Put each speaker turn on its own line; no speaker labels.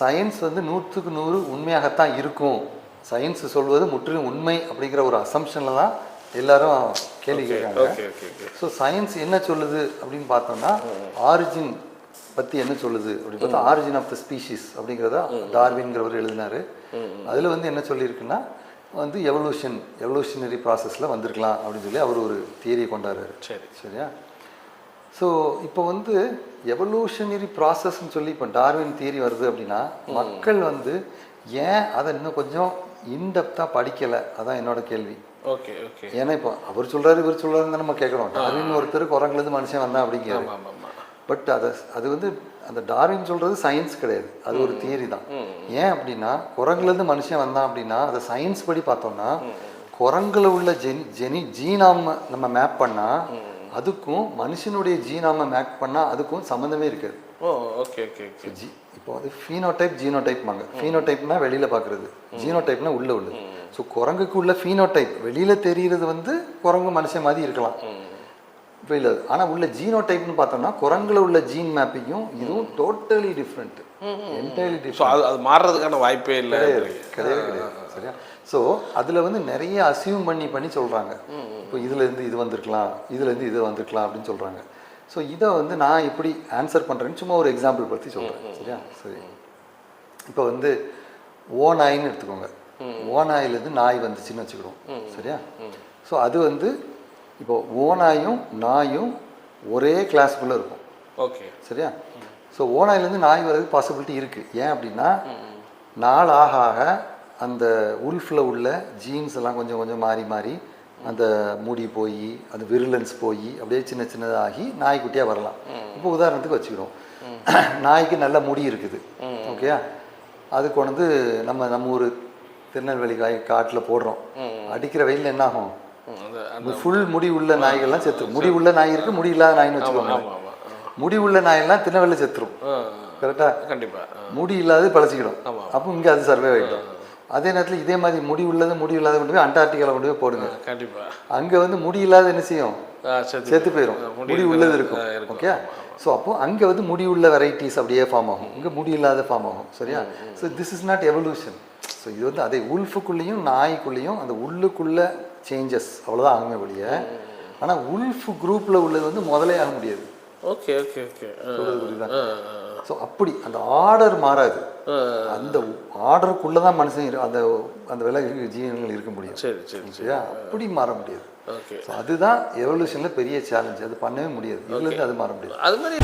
Science வந்து நூற்றுக்கு நூறு உண்மையாகத்தான் இருக்கும். சயின்ஸ் சொல்வது முற்றிலும் உண்மை அப்படிங்கிற ஒரு அசம்ஷனில் தான் எல்லாரும் கேள்வி
ஓகே
ஸோ சயின்ஸ் என்ன சொல்லுது அப்படின்னு பார்த்தோம்னா ஆரிஜின் பற்றி என்ன சொல்லுது அப்படின்னு பார்த்தா ஆரிஜின் ஆஃப் த ஸ்பீஷிஸ் அப்படிங்கிறத டார்வின்கிறவர் எழுதினாரு. அதில் வந்து என்ன சொல்லியிருக்குன்னா வந்து எவல்யூஷன் எவல்யூஷனரி ப்ராசஸில் வந்திருக்கலாம் அப்படின்னு சொல்லி அவர் ஒரு தியரியை கொண்டாடுறாரு.
சரி.
சரியா? ஸோ இப்போ வந்து எவல்யூஷனரி ப்ராசஸ்ன்னு சொல்லி இப்போ டார்வின் தியரி வருது அப்படின்னா மக்கள் வந்து ஏன் அதை இன்னும் கொஞ்சம் இன்டெப்த்தாக படிக்கலை? அதான் என்னோட கேள்வி.
Okay okay.
ஏன்னா இப்போ அவர் சொல்றாரு இவர் சொல்றாருன்னு நம்ம கேட்குறோம். டார்வின் ஒருத்தர் குரங்குலேருந்து மனுஷன் வந்தான் அப்படிங்கிறாரு. பட் அதை அது வந்து அந்த டார்வின் சொல்றது சயின்ஸ் கிடையாது. அது ஒரு தியரி தான். ஏன் அப்படின்னா குரங்குலேருந்து மனுஷன் வந்தான் அப்படின்னா அதை சயின்ஸ் படி பார்த்தோம்னா குரங்குல உள்ள ஜெனி ஜெனி ஜீனாம நம்ம மேப் பண்ணா அதுக்கும் மனுஷனுடைய ஜீனாம மேப் பண்ணா அதுக்கும் சம்மந்தமே இருக்காது.
Oh okay okay okay
G இப்போ வந்து ஃபீனோடைப் ஜீனோடைப்மாங்க ஃபீனோடைப்னா வெளியில பார்க்குறது ஜீனோடைப்னா உள்ள உள்ளது. ஸோ குரங்குக்கு உள்ள ஃபீனோடைப் வெளியில தெரிகிறது வந்து குரங்கு மனுஷன் மாதிரி இருக்கலாம். வெளியில. ஆனால் உள்ள ஜீனோடைப்னு பார்த்தோம்னா குரங்குல உள்ள ஜீன் மேப்பிங்கும் இதுவும் டோட்டலி டிஃப்ரெண்ட் என்டையர்லி டிஃப்ரெண்ட்
அது அது மாறுறதுக்கான வாய்ப்பே இல்லை.
கிடையவே கிடையாது சரியா? ஸோ அதில் வந்து நிறைய அசியூம் பண்ணி பண்ணி சொல்கிறாங்க இப்போ இதுலேருந்து இது வந்திருக்கலாம் இதுலேருந்து இது வந்திருக்கலாம் அப்படின்னு சொல்கிறாங்க ஸோ இதை வந்து நான் எப்படி ஆன்சர் பண்ணுறேன்னு சும்மா ஒரு எக்ஸாம்பிள் பற்றி சொல்கிறேன் சரியா? சரி. இப்போ வந்து ஓ நாயின்னு எடுத்துக்கோங்க. ஓ நாயிலேருந்து நாய் வந்துச்சுன்னு வச்சுக்கிடுவோம் சரியா? ஸோ அது வந்து இப்போ ஓ நாயும் நாயும் ஒரே கிளாஸுக்குள்ளே இருக்கும்.
ஓகே.
சரியா? ஸோ ஓனாயிலேருந்து நாய் வர்றதுக்கு பாசிபிலிட்டி இருக்குது ஏன் அப்படின்னா நாள் ஆக ஆக அந்த உல்ஃபில் உள்ள ஜீன்ஸ் எல்லாம் கொஞ்சம் கொஞ்சம் மாறி மாறி அந்த முடி போய் அந்த விருலன்ஸ் போய் அப்படியே சின்ன சின்னதாகி நாய்க்குட்டியாக வரலாம். இப்போ உதாரணத்துக்கு வச்சுக்கிறோம். நாய்க்கு நல்ல முடி இருக்குது. ஓகே அது கொண்டு வந்து நம்ம நம்ம ஊர் திருநெல்வேலி காய் காட்டில் போடுறோம். அடிக்கிற வெயில்ல என்ன ஆகும் ஃபுல் முடி உள்ள நாய்கள்லாம் செத்துரும். முடி உள்ள நாய் இருக்கு முடி இல்லாத நாய்னு வச்சுக்கோங்க முடி உள்ள நாயெல்லாம் திருநெல்வேலி செத்துரும்.
ஆ
கரெக்டா
கண்டிப்பாக
முடி இல்லாத பழச்சிக்கிடும். அப்போ இங்கே அது சர்வே ஆகிடும் அதே நேரத்தில் இதே மாதிரி முடி உள்ளது முடி இல்லாத கொண்டு போய் அண்டார்டிகாவில் கொண்டு போய் போடுங்க.
கண்டிப்பாக
அங்கே வந்து முடி இல்லாத என்ன செய்யும்? செத்து போயிடும்
முடி
உள்ளது இருக்கும். ஓகே ஸோ அப்போ அங்கே வந்து முடி உள்ள வெரைட்டிஸ் அப்படியே ஃபார்ம் ஆகும். இங்கே முடி இல்லாத ஃபார்ம் ஆகும். சரியா? So this is not evolution so இது வந்து அதே உல்ஃபுக்குள்ளேயும் நாய்க்குள்ளேயும் அந்த உள்ளுக்குள்ள சேஞ்சஸ் அவ்வளோதான் ஆகுமே ஒழிய. ஆனால் உல்ஃப் குரூப்பில் உள்ளது வந்து முதலே ஆக முடியாது.
ஓகே ஓகே ஓகே
புரியுதா? ஸோ அப்படி அந்த ஆர்டர் மாறாது. அந்த ஆர்டருக்குள்ளே தான் மனுஷன் அந்த அந்த விலங்கு ஜீவன்கள் இருக்க முடியும்.
சரி சரி
சரியா அப்படி மாற முடியாது.
ஓகே.
அதுதான் எவல்யூஷனில் பெரிய சேலஞ்ச் அது பண்ணவே முடியாது. இதுலேருந்து அது மாற முடியாது.
அது மாதிரி